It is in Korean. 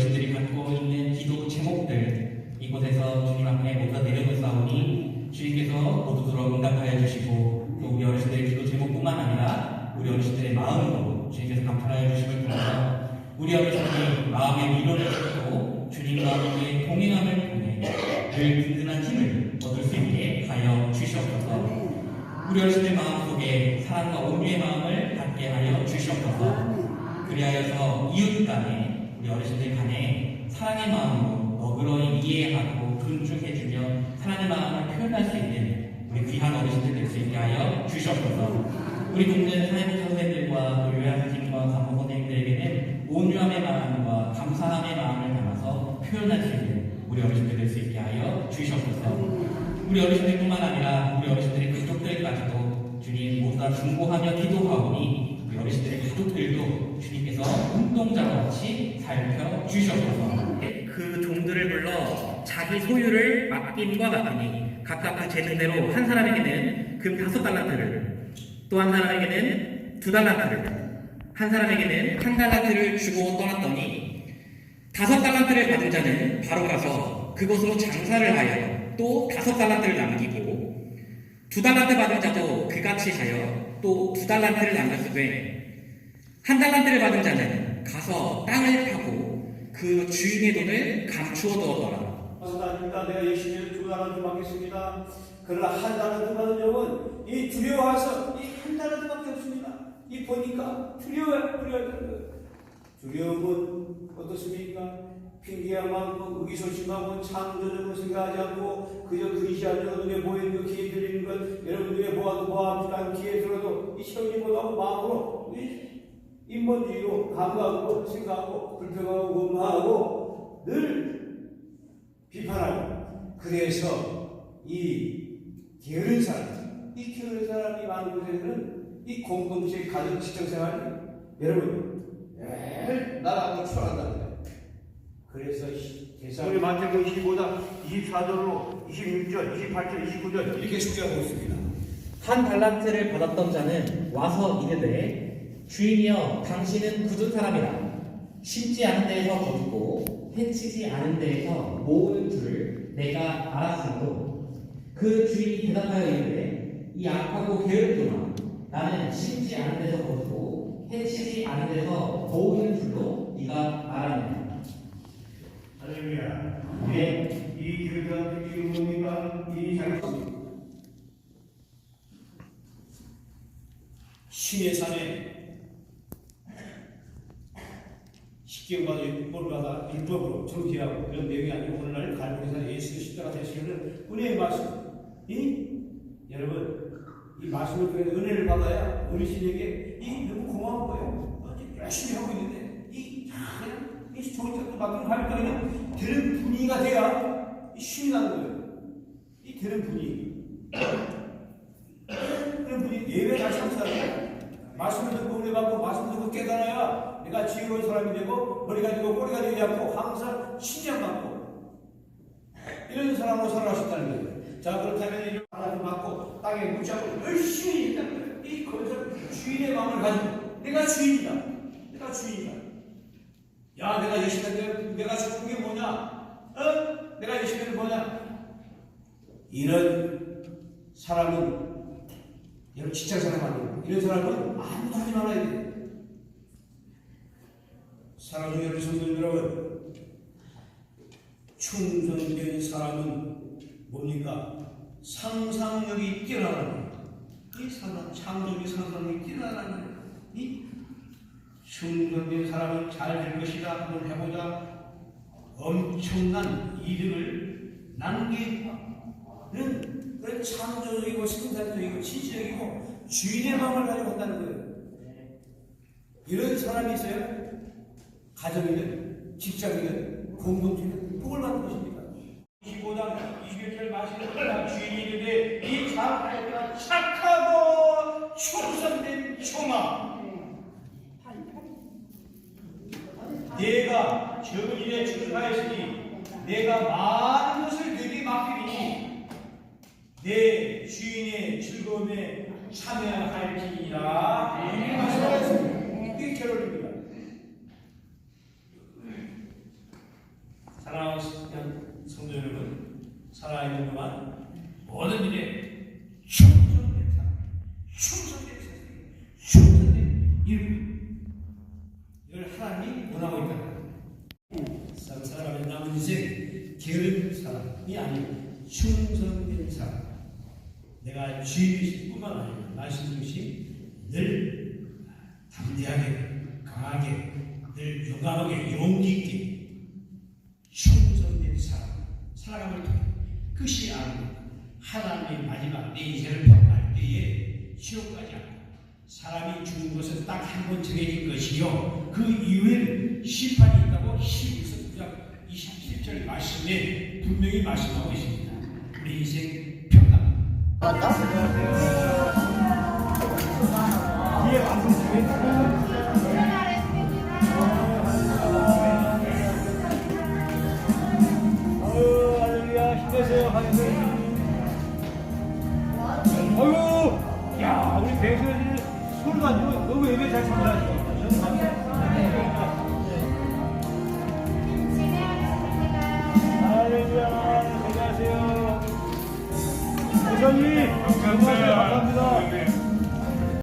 어르신들이 갖고 있는 기도 제목들 이곳에서 주님 앞에 모두 내려놓사오니 주님께서 모두 들어 응답하여 주시고 또 우리 어르신들의 기도 제목뿐만 아니라 우리 어르신들의 마음으로 주님께서 감탄하여 주심을 통해서 우리 어르신들이 마음의 위로를 얻고 주님과 함께 동행함을 통해 늘 든든한 힘을 얻을 수 있게 하여 주시옵소서. 우리 어르신들 마음속에 사랑과 온유의 마음을 갖게 하여 주시옵소서. 그리하여서 이웃 간에 우리 어르신들 간에 사랑의 마음으로 너그러 이 이해하고 존중해주며 사랑의 마음을 표현할 수 있는 우리 귀한 어르신들 될 수 있게 하여 주시옵소서. 우리 동네 사회복지 선생님들과 또 요양팀과 간호 선생님들에게는 온유함의 마음과 감사함의 마음을 담아서 표현할 수 있는 우리 어르신들 될 수 있게 하여 주시옵소서. 우리 어르신들뿐만 아니라 우리 어르신들의 가족들까지도 주님 모두 다 중보하며 기도하오니 우리 어르신들의 가족들도 주님께서 운동자와 같이 살펴 주시옵소서. 그 종들을 불러 자기 소유를 맡김과 맡기니 각각 그 재능대로 한 사람에게는 금 다섯 달란트를 또 한 사람에게는 두 달란트를 한 사람에게는 한 달란트를 주고 떠났더니 다섯 달란트를 받은 자는 바로 가서 그곳으로 장사를 하여 또 다섯 달란트를 남기고 두 달란트 받은 자도 그같이 하여 또 두 달란트를 남겼으되 한 달란트를 받은 자는 가서 땅을 파고 그 주인의 돈을 감추어 두었더라. 감사합니다. 내가 열심히 두 달란트 받겠습니다. 그러나 한 달란트 받은 점은 이 두려워해서 이 한 달란트밖에 없습니다. 이 보니까 두려워요. 두려워요. 두려움은 어떻습니까? 핑계야 많고 의기소침하고 창조적으로 생각하지 않고 그저 그리시하며 눈에 보이는 그 기회 드리는 것 여러분 눈에 보아도 보아합니다 기회 들어도 이 못하고 마음으로 이 인본주의로 감각으로 생각하고 불평하고 원망하고 늘 비판하고 그래서 이 게으른 사람 이 게으른 사람이 많은 곳에는 이 공동체 가정 직장 생활이 여러분 매일 나라고 거예요. 그래서 이 대상 우리 마태복음 25장 24절로 26절, 28절, 29절 이렇게 숙제하고 있습니다. 한 달란트를 받았던 자는 와서 이르되 주인이여 당신은 굳은 사람이라. 심지 않은 데에서 거두고 해치지 않은 데에서 모으는 줄을 내가 알았으므로 그 주인이 대답하여 이르되 이 악하고 게으르구나 나는 심지 않은 데서 거두고 해치지 않은 데서 모으는 줄로 네가 알았느냐 할렐루야. 네. 이 교회가 지금 뭡니까? 이 장소 신의 산에 십계명마다 율법마다 율법으로 정지하고 이런 내용이 아니고 오늘날 갈보리산 예수의 십자가 되시는 은혜의 말씀. 이? 여러분 이 말씀을 통해 은혜를 받아야 어르신에게 이 너무 고마운 거예요. 열심히 하고 있는데 이 그냥 이 좋은 것도 받는 활동에는 되는 분위기가 돼야 이 힘이 나는 거예요. 이 되는 분위기. 그런 분이 예배 다시 한 사람이야. 말씀을 듣고 은혜 받고 말씀을 듣고 깨달아야 내가 지혜로운 사람이 되고 머리가 되고 꼬리가 되지 않고 항상 칭찬받고 이런 사람으로 있다는 거예요. 자 그렇다면 이런 하나님 받고 땅에 묻자고 열심히 거예요. 이 거기서 주인의 마음을 가지고 내가 주인이다. 내가 주인이다. 야 내가 열심히 했는데 내가 죽은 게 뭐냐? 어? 내가 열심히 했는 뭐냐? 이런 사람은 여러분 직장 생활 하는 이런 사람은 아무도 하지 말아야 돼. 사랑하는 여러분 성도 여러분, 충성된 사람은 뭡니까? 상상력이 뛰어나는. 이 사람 창조의 상상력이 뛰어나는. 이 충성된 사람은 잘 될 것이다. 한번 해보자. 엄청난 이득을 남기는 그런 창조적이고 생산적이고 지지적이고 주인의 마음을 가지고 한다는 거예요. 이런 사람이 있어요. 가정이든 직장이든 공동체든 복을 받는 것입니다. 25장 21절 말씀을 주인이 있는데 이 자가 착하고 충성된 총아 내가 적은 일에 충성하였으니 내가 많은 것을 내게 맡기리니 내 주인의 즐거움에 참여할지니라 말씀하셨습니다. 이게 결론입니다. 사랑하는 성도 여러분, 살아있는 동안 모든 일에 충성된 사람, 충성된 사람, 충성된 일, 이걸 하나님이 원하고 있다. 살- 살아가는 남은 인생 게으른 사람이 아니고 충성된 사람. 내가 주인이실 뿐만 아니라 말씀 중심 늘 담대하게 강하게 늘 용감하게 용기 있게 딱 한 번 정해진 것이요. 그 이후에는 심판이 있다고 12서 9장 27절 말씀에 분명히 말씀하고 있습니다. 우리 인생 평가 잘 참여하시고 할렐루야. 안녕하세요. 감사합니다 감사합니다